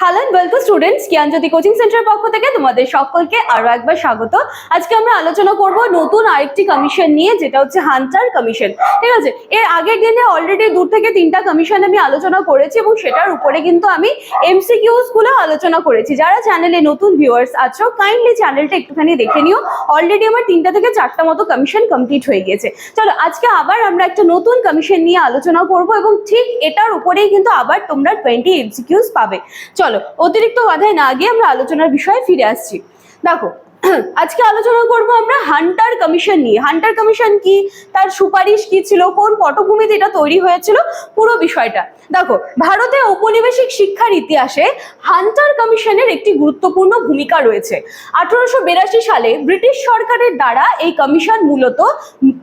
Hello and welcome students coaching সেন্টারের পক্ষ থেকে তোমাদের সকলকে আরও একবার স্বাগত। আজকে আমরা আলোচনা করব নতুন আরেকটি কমিশন নিয়ে, যেটা হচ্ছে হান্টার কমিশন ঠিক আছে? এর আগের দিনে অলরেডি দু থেকে তিনটা কমিশন আমি আলোচনা করেছি এবং সেটার উপরে কিন্তু আমি আলোচনা করেছি। যারা চ্যানেলে নতুন ভিউয়ার্স আছো কাইন্ডলি চ্যানেলটা একটুখানি দেখে নিও। অলরেডি আমার তিনটা থেকে চারটা মতো কমিশন কমপ্লিট হয়ে গিয়েছে। চলো, আজকে আবার আমরা একটা নতুন কমিশন নিয়ে আলোচনা করব এবং ঠিক এটার উপরেই কিন্তু আবার তোমরা টোয়েন্টি এমসিকিউস পাবে। চলো অতিরিক্ত বাধায় না গিয়ে আমরা আলোচনার বিষয়ে ফিরে আসছি। দেখো আজকে আলোচনা করব আমরা হান্টার কমিশন নিয়ে। হান্টার কমিশন কি? তার সুপারিশ কি ছিল? কোন পটভূমিতে এটা তৈরি হয়েছিল? পুরো বিষয়টা। দেখো, ভারতে ঔপনিবেশিক শিক্ষার ইতিহাসে হান্টার কমিশনের একটি গুরুত্বপূর্ণ ভূমিকা রয়েছে। আঠারোশো বিরাশি সালে ব্রিটিশ সরকারের দ্বারা এই কমিশন মূলত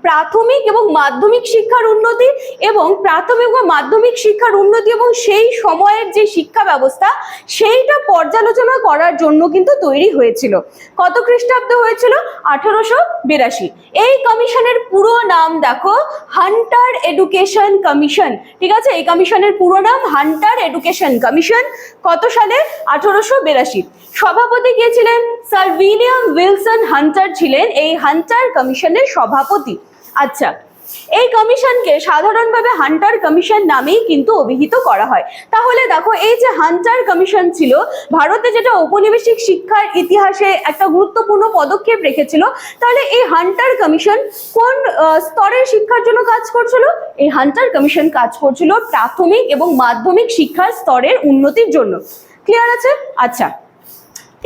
প্রাথমিক এবং মাধ্যমিক শিক্ষার উন্নতি এবং প্রাথমিক ও মাধ্যমিক শিক্ষার উন্নতি এবং সেই সময়ের যে শিক্ষা ব্যবস্থা, সেইটা পর্যালোচনা করার জন্য কিন্তু তৈরি হয়েছিল। কত খ্রিস্টাব্দ হয়েছিল আঠারোশো বিরাশি। এই কমিশনের পুরো নাম দেখো, হান্টার এডুকেশন কমিশন। ঠিক আছে? এই কমিশনের পুরো নাম হান্টার এডুকেশন কমিশন। কত সালে? আঠারোশো বিরাশি। সভাপতি কে ছিলেন? স্যার উইলিয়াম উইলসন হান্টার ছিলেন, এই হান্টার কমিশনের সভাপতি। আচ্ছা এই কমিশনকে সাধারণভাবে হান্টার কমিশন নামেই কিন্তু অভিহিত করা হয়। তাহলে দেখো, এই যে হান্টার কমিশন ছিল, ভারতে যেটা ঔপনিবেশিক শিক্ষার ইতিহাসে একটা গুরুত্বপূর্ণ পদক্ষেপ রেখেছিল, তাহলে এই হান্টার কমিশন কোন স্তরের শিক্ষার জন্য কাজ করছিল? এই হান্টার কমিশন কাজ করছিল প্রাথমিক এবং মাধ্যমিক শিক্ষার স্তরের উন্নতির জন্য। ক্লিয়ার আছে? আচ্ছা।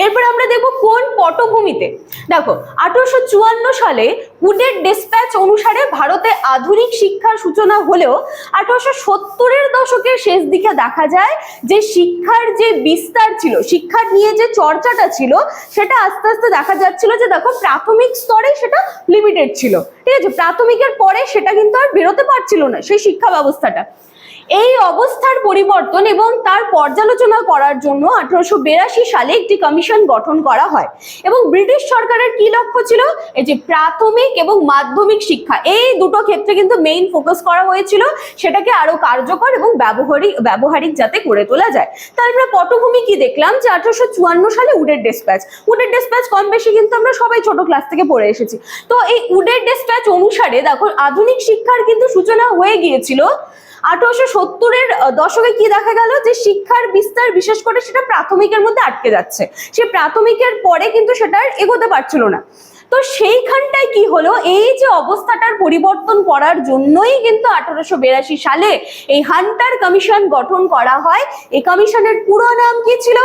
এরপর আমরা দেখব কোন পটভূমিতে? দেখো, আঠারোশো চুয়ান্ন সালে উডের ডিসপ্যাচ অনুসারে ভারতে আধুনিক শিক্ষার সূচনা হলেও আঠারোশো সত্তরের দশকের শেষ দিকে দেখা যায় যে শিক্ষার যে বিস্তার ছিল, শিক্ষার নিয়ে যে চর্চাটা ছিল, সেটা আস্তে আস্তে দেখা যাচ্ছিল যে দেখো প্রাথমিক স্তরে সেটা লিমিটেড ছিল। ঠিক আছে? প্রাথমিকের পরে সেটা কিন্তু আর বেরোতে পারছিল না সেই শিক্ষা ব্যবস্থাটা। এই অবস্থার পরিবর্তন এবং তার পর্যালোচনা করার জন্য আঠারোশো বিরাশি সালে একটি কমিশন গঠন করা হয়। এবং ব্রিটিশ সরকারের কি লক্ষ্য ছিল? এই যে প্রাথমিক এবং মাধ্যমিক শিক্ষা, এই দুটো ক্ষেত্রে কিন্তু মেইন ফোকাস করা হয়েছিল। সেটাকে আরও কার্যকর এবং ব্যবহারিক ব্যবহারিক যাতে করে তোলা যায়। তাহলে আমরা পটভূমি কি দেখলাম? যে আঠারোশো চুয়ান্ন সালে উডের ডেসপ্যাচ উডের ডেসপ্যাচ কম বেশি কিন্তু আমরা সবাই ছোট ক্লাস থেকে পড়ে এসেছি। তো এই উডের ডেসপ্যাচ অনুসারে দেখো, আধুনিক শিক্ষার কিন্তু সূচনা হয়ে গিয়েছিল আঠারোশো সত্তরের দশকে কি দেখা গেল? যে শিক্ষার বিস্তার বিশেষ করে সেটা প্রাথমিকের মধ্যে আটকে যাচ্ছে। সে প্রাথমিকের পরে কিন্তু সেটা এগোতে পারছিল না। তো সেইখানটায় কি হলো? এই যে অবস্থাটার পরিবর্তন করার জন্যই কিন্তু আঠারোশো বিরাশি সালে এই হান্টার কমিশন গঠন করা হয়। এই কমিশনের পুরো নাম কি ছিল?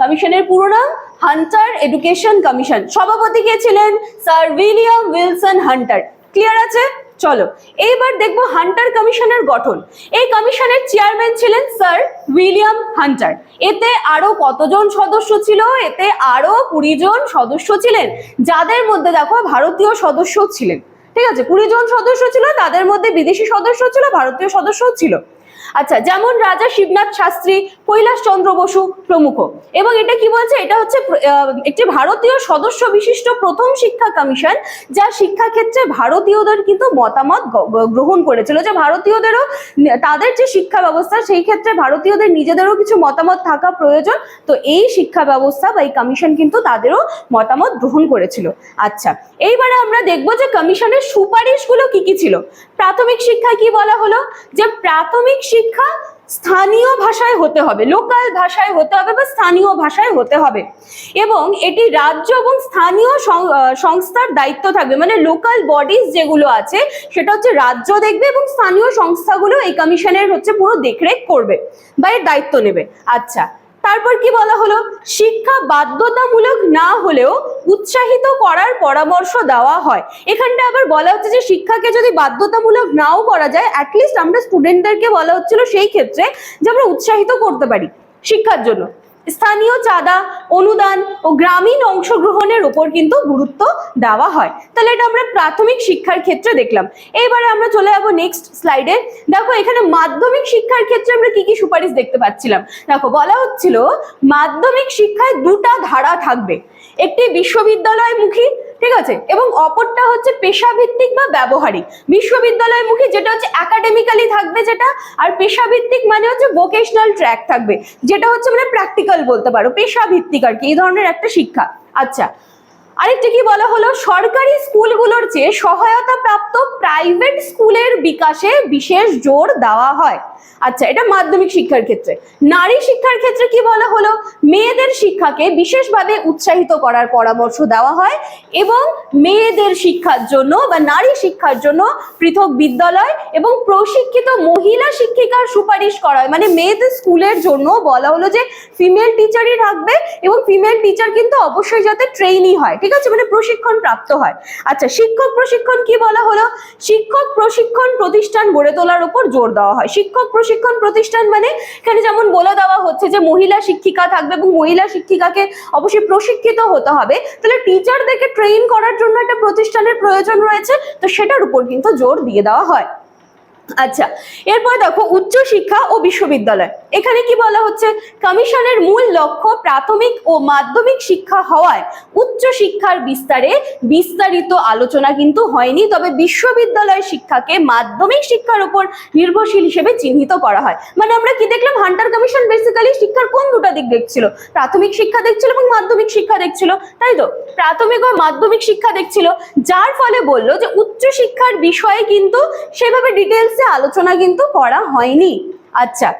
কমিশনের পুরো নাম হান্টার এডুকেশন কমিশন। সভাপতি কে ছিলেন? Sir William Wilson Hunter. Clear আছে? চলো, এইবার দেখব হান্টার কমিশনের গঠন। এই কমিশনের চেয়ারম্যান ছিলেন স্যার উইলিয়াম হান্টার। এতে আরও কতজন সদস্য ছিল? এতে আরও কুড়ি জন সদস্য ছিলেন। যাদের মধ্যে দেখো ভারতীয় সদস্য ছিলেন। ঠিক আছে, কুড়ি জন সদস্য ছিল, তাদের মধ্যে বিদেশি সদস্য ছিল, ভারতীয় সদস্যও ছিল। আচ্ছা যেমন রাজা শিবনাথ শাস্ত্রী, কৈলাস চন্দ্র বসু প্রমুখ। এবং এটা কি বলছে? এটা হচ্ছে একটি ভারতীয় সদস্য বিশিষ্ট প্রথম শিক্ষা কমিশন, যা শিক্ষা ক্ষেত্রে ভারতীয়দের কিন্তু মতামত গ্রহণ করেছিল। যে ভারতীয়দেরও তাদের যে শিক্ষা ব্যবস্থা, সেই ক্ষেত্রে ভারতীয়দের নিজেদেরও কিছু মতামত থাকা প্রয়োজন। তো এই শিক্ষা ব্যবস্থা বা এই কমিশন কিন্তু তাদেরও মতামত গ্রহণ করেছিল। আচ্ছা এইবারে আমরা দেখব যে কমিশনের সুপারিশগুলো কি কি ছিল। প্রাথমিক শিক্ষা কি বলা হলো? যে প্রাথমিক শিক্ষা স্থানীয় ভাষায় হতে হবে লোকাল ভাষায় হতে হবে বা স্থানীয় ভাষায় হতে হবে। এবং এটি রাজ্য এবং স্থানীয় সংস্থার দায়িত্ব থাকবে মানে লোকাল বডিজ যেগুলো আছে, সেটা হচ্ছে রাজ্য দেখবে এবং স্থানীয় সংস্থাগুলো এই কমিশনের হচ্ছে পুরো দেখরেখ করবে বা এর দায়িত্ব নেবে। আচ্ছা তারপর কি বলা হলো? শিক্ষা বাধ্যতামূলক না হলেও উৎসাহিত করার পরামর্শ দেওয়া হয়। এখানটা আবার বলা হচ্ছে যে শিক্ষাকে যদি বাধ্যতামূলক নাও করা যায় অ্যাটলিস্ট আমরা স্টুডেন্টদেরকে বলা হচ্ছিল সেই ক্ষেত্রে যে আমরা উৎসাহিত করতে পারি শিক্ষার জন্য। স্থানীয় চাঁদা, অনুদান ও গ্রামীণ অংশগ্রহণের উপর কিন্তু গুরুত্ব দেওয়া হয়। তাহলে এটা আমরা প্রাথমিক শিক্ষার ক্ষেত্রে দেখলাম। এইবারে আমরা চলে যাব নেক্সট স্লাইডে দেখো, এখানে মাধ্যমিক শিক্ষার ক্ষেত্রে আমরা কি কি সুপারিশ দেখতে পাচ্ছিলাম? দেখো, বলা হচ্ছিল মাধ্যমিক শিক্ষায় দুটা ধারা থাকবে। একটি বিশ্ববিদ্যালয়মুখী ঠিক আছে? এবং অপরটা হচ্ছে পেশাভিত্তিক বা ব্যবহারিক। বিশ্ববিদ্যালয়মুখী যেটা হচ্ছে একাডেমিক্যালি থাকবে যেটা, আর পেশাভিত্তিক মানে হচ্ছে ভোকেশনাল ট্র্যাক থাকবে। যেটা হচ্ছে মানে প্র্যাকটিক্যাল বলতে পারো, পেশাভিত্তিক আর কি, এই ধরনের একটা শিক্ষা। আচ্ছা আরেকটা কি বলা হলো? সরকারি স্কুলগুলোর চেয়ে সহায়তা প্রাপ্ত প্রাইভেট স্কুলের বিকাশে বিশেষ জোর দেওয়া হয়। আচ্ছা এটা মাধ্যমিক শিক্ষার ক্ষেত্রে। নারী শিক্ষার ক্ষেত্রে কি বলা হলো? মেয়েদের শিক্ষাকে বিশেষভাবে উৎসাহিত করার পরামর্শ দেওয়া হয় এবং মেয়েদের শিক্ষার জন্য বা নারী শিক্ষার জন্য পৃথক বিদ্যালয় এবং প্রশিক্ষিত মহিলা শিক্ষিকার সুপারিশ করা হয়। মানে মেয়েদের স্কুলের জন্য বলা হলো যে ফিমেল টিচারই রাখবে এবং ফিমেল টিচার কিন্তু অবশ্যই যাতে ট্রেইনি হয়। আছে? মানে প্রশিক্ষণ প্রাপ্ত হয়। আচ্ছা শিক্ষক প্রশিক্ষণ কি বলা হলো? শিক্ষক প্রশিক্ষণ প্রতিষ্ঠান গড়ে তোলার উপর জোর দেওয়া হয়। শিক্ষক প্রশিক্ষণ প্রতিষ্ঠান মানে এখানে যেমন বলে দেওয়া হচ্ছে যে মহিলা শিক্ষিকা থাকবে এবং মহিলা শিক্ষিকাকে অবশ্যই প্রশিক্ষিত হতে হবে। তাহলে টিচারদেরকে ট্রেন করার জন্য একটা প্রতিষ্ঠানের প্রয়োজন রয়েছে, তো সেটার উপর কিন্তু জোর দিয়ে দেওয়া হয়। আচ্ছা এরপর দেখো উচ্চ শিক্ষা ও বিশ্ববিদ্যালয়। এখানে কি বলা হচ্ছে? কমিশনের মূল লক্ষ্য প্রাথমিক ও মাধ্যমিক শিক্ষা হওয়ায় উচ্চ শিক্ষার বিস্তারে বিস্তারিত আলোচনা কিন্তু হয়নি, তবে বিশ্ববিদ্যালয় শিক্ষাকে মাধ্যমিক শিক্ষার উপর নির্ভরশীল হিসেবে চিহ্নিত করা হয়। মানে আমরা কি দেখলাম? হান্টার কমিশন বেসিক্যালি শিক্ষার কোন দুটো দিক দেখছিল? প্রাথমিক শিক্ষা দেখছিল এবং মাধ্যমিক শিক্ষা দেখছিল, তাই তো? প্রাথমিক ও মাধ্যমিক শিক্ষা দেখছিল, যার ফলে বলল যে উচ্চ শিক্ষার বিষয়ে কিন্তু সেভাবে ডিটেলসে আলোচনা কিন্তু করা হয়নি। আচ্ছা।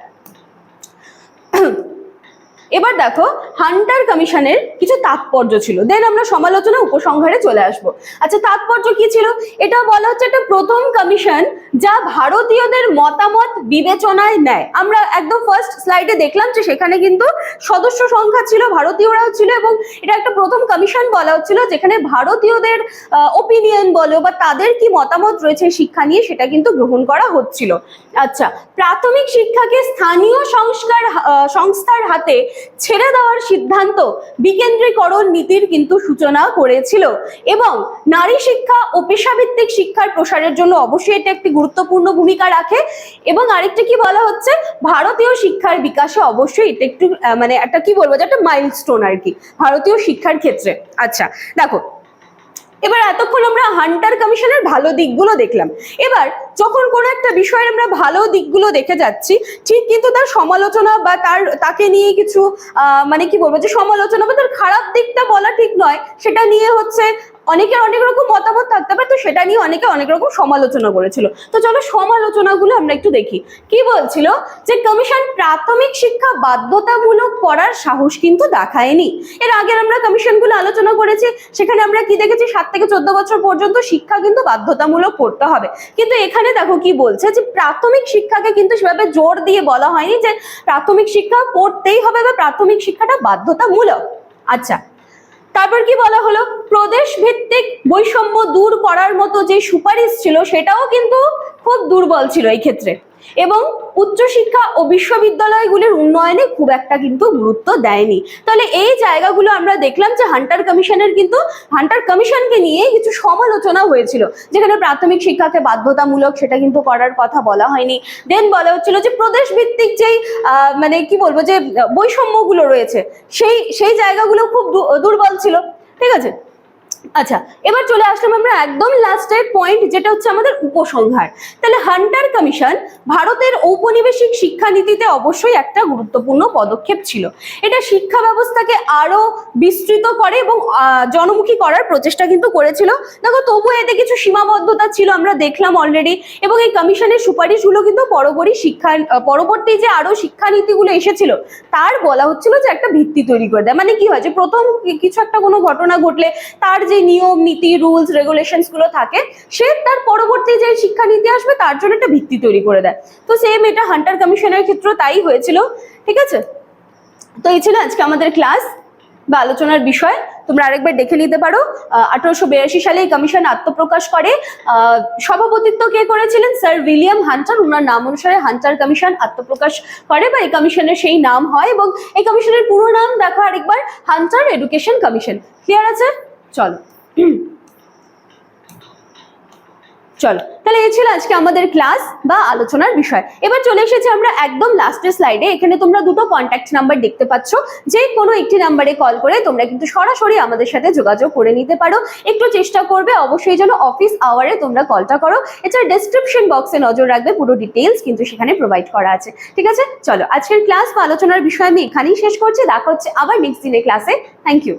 এবার দেখো হান্টার কমিশনের কিছু তাৎপর্য ছিল। দেন আমরা সমালোচনা উপসংহারে চলে আসব। আচ্ছা তাৎপর্য কি ছিল? এটা বলা হচ্ছে একটা প্রথম কমিশন যা ভারতীয়দের মতামত বিবেচনায় নেয়। আমরা একদম ফার্স্ট স্লাইডে দেখলাম যে সেখানে কিন্তু সদস্য সংখ্যা ছিল, ভারতীয়রাও ছিল এবং এটা একটা প্রথম কমিশন বলা হচ্ছিল যেখানে ভারতীয়দের ওপিনিয়ন বলো বা তাদের কি মতামত রয়েছে শিক্ষা নিয়ে সেটা কিন্তু গ্রহণ করা হচ্ছিল। আচ্ছা প্রাথমিক শিক্ষাকে স্থানীয় সংস্কার সংস্থার হাতে ছেড়ে দেওয়ার সিদ্ধান্ত বিকেন্দ্রীকরণ নীতির কিন্তু সূচনা করেছিল। এবং নারী শিক্ষা ও পেশাভিত্তিক শিক্ষার প্রসারের জন্য অবশ্যই এটা একটি গুরুত্বপূর্ণ ভূমিকা রাখে। এবং আরেকটা কি বলা হচ্ছে, ভারতীয় শিক্ষার বিকাশে অবশ্যই এটা একটু মানে একটা কি বলব, যে একটা মাইলস্টোন আর কি, ভারতীয় শিক্ষার ক্ষেত্রে। আচ্ছা দেখো এবার এতক্ষণ আমরা হান্টার কমিশনের ভালো দিকগুলো দেখলাম। এবার যখন কোনো একটা বিষয়ের আমরা ভালো দিকগুলো দেখে যাচ্ছি, ঠিক কিন্তু তার সমালোচনা বা তার, তাকে নিয়ে কিছু মানে কি বলব, যে সমালোচনা বা তার খারাপ দিকটা বলা ঠিক নয়, সেটা নিয়ে হচ্ছে অনেকের অনেক রকম মতামত থাকতে পারে, তো সেটা নিয়ে অনেকে অনেক রকম সমালোচনা করেছিল। তো চলো সমালোচনাগুলো আমরা একটু দেখি। কি বলছিল? যে কমিশন প্রাথমিক শিক্ষা বাধ্যতামূলক করার সাহস কিন্তু দেখায়নি। এর আগে আমরা কমিশনগুলো আলোচনা করেছি, সেখানে আমরা কি দেখেছি? সাত থেকে চোদ্দ বছর পর্যন্ত শিক্ষা কিন্তু বাধ্যতামূলক করতে হবে। কিন্তু এখানে দেখো কি বলছে? যে প্রাথমিক শিক্ষাকে কিন্তু সেভাবে জোর দিয়ে বলা হয়নি যে প্রাথমিক শিক্ষা পড়তেই হবে বা প্রাথমিক শিক্ষাটা বাধ্যতামূলক। আচ্ছা তারপর কি বলা হলো? প্রদেশ ভিত্তিক বৈষম্য দূর করার মতো যে সুপারিশ ছিল, সেটাও কিন্তু খুব দুর্বল ছিল এই ক্ষেত্রে। এবং উচ্চশিক্ষা ও বিশ্ববিদ্যালয়গুলির উন্নয়নে খুব একটা কিন্তু গুরুত্ব দেয়নি। তাহলে এই জায়গাগুলো আমরা দেখলাম যে হান্টার কমিশনের কিন্তু, হান্টার কমিশনকে নিয়ে কিছু সমালোচনা হয়েছিল। যেখানে প্রাথমিক শিক্ষাকে বাধ্যতামূলক সেটা কিন্তু করার কথা বলা হয়নি। দেন বলা হচ্ছিল যে প্রদেশ ভিত্তিক যেই মানে কি বলব যে বৈষম্যগুলো রয়েছে, সেই সেই জায়গাগুলো খুব দুর্বল ছিল। ঠিক আছে? আচ্ছা এবার চলে আসলাম আমরা একদম লাস্টের পয়েন্ট যেটা হচ্ছে আমাদের উপসংহার। তাহলে হান্টার কমিশন ভারতের ঔপনিবেশিক শিক্ষানীতিতে অবশ্যই একটা গুরুত্বপূর্ণ পদক্ষেপ ছিল। এটা শিক্ষা ব্যবস্থাকে আরও বিস্তৃত করে এবং জনমুখী করার প্রচেষ্টা কিন্তু করেছিল। দেখো, তবুও এতে কিছু সীমাবদ্ধতা ছিল, আমরা দেখলাম অলরেডি এবং এই কমিশনের সুপারিশগুলো কিন্তু পরবর্তী শিক্ষা পরবর্তী যে আরও শিক্ষানীতিগুলো এসেছিল, তার বলা হচ্ছিল যে একটা ভিত্তি তৈরি করে দেয়। মানে কি হয় যে, প্রথম কিছু একটা কোনো ঘটনা ঘটলে তার যে নিয়ম, নীতি রুলস রেগুলেশনসগুলো থাকে, সে তার পরবর্তী যে শিক্ষানীতি আসবে, তার জন্য একটা ভিত্তি তৈরি করে দেয়। তো সেম এটা হান্টার কমিশনের ক্ষেত্রেও তাই হয়েছিল, ঠিক আছে? তো এই ছিল আজকে আমাদের ক্লাস বা আলোচনার বিষয়। তোমরা আরেকবার দেখে নিতে পারো আঠারোশো বিরাশি সালে এই কমিশন আত্মপ্রকাশ করে। সভাপতিত্ব কে করেছিলেন? স্যার উইলিয়াম হান্টার ওনার নাম অনুসারে হান্টার কমিশন আত্মপ্রকাশ করে বা এই কমিশনের সেই নাম হয় এবং এই কমিশনের পুরো নাম দেখো আরেকবার হান্টার এডুকেশন কমিশন ক্লিয়ার আছে? চলো। চলো। তাহলে এই ছিল আজকে আমাদের ক্লাস বা আলোচনার বিষয়। এবার চলে এসেছি আমরা একদম লাস্টের স্লাইডে এখানে তোমরা দুটো কন্ট্যাক্ট নাম্বার দেখতে পাচ্ছ। যে কোনো একটি নাম্বারে কল করে তোমরা কিন্তু সরাসরি আমাদের সাথে যোগাযোগ করে নিতে পারো। একটু চেষ্টা করবে অবশ্যই যেন অফিস আওয়ারে তোমরা কলটা করো। এছাড়া ডেসক্রিপশন বক্সে নজর রাখবে পুরো ডিটেলস কিন্তু সেখানে প্রোভাইড করা আছে। ঠিক আছে? চলো, আজকের ক্লাস বা আলোচনার বিষয় আমি এখানেই শেষ করছি। দেখা হচ্ছে আবার নেক্সট দিনের ক্লাসে থ্যাংক ইউ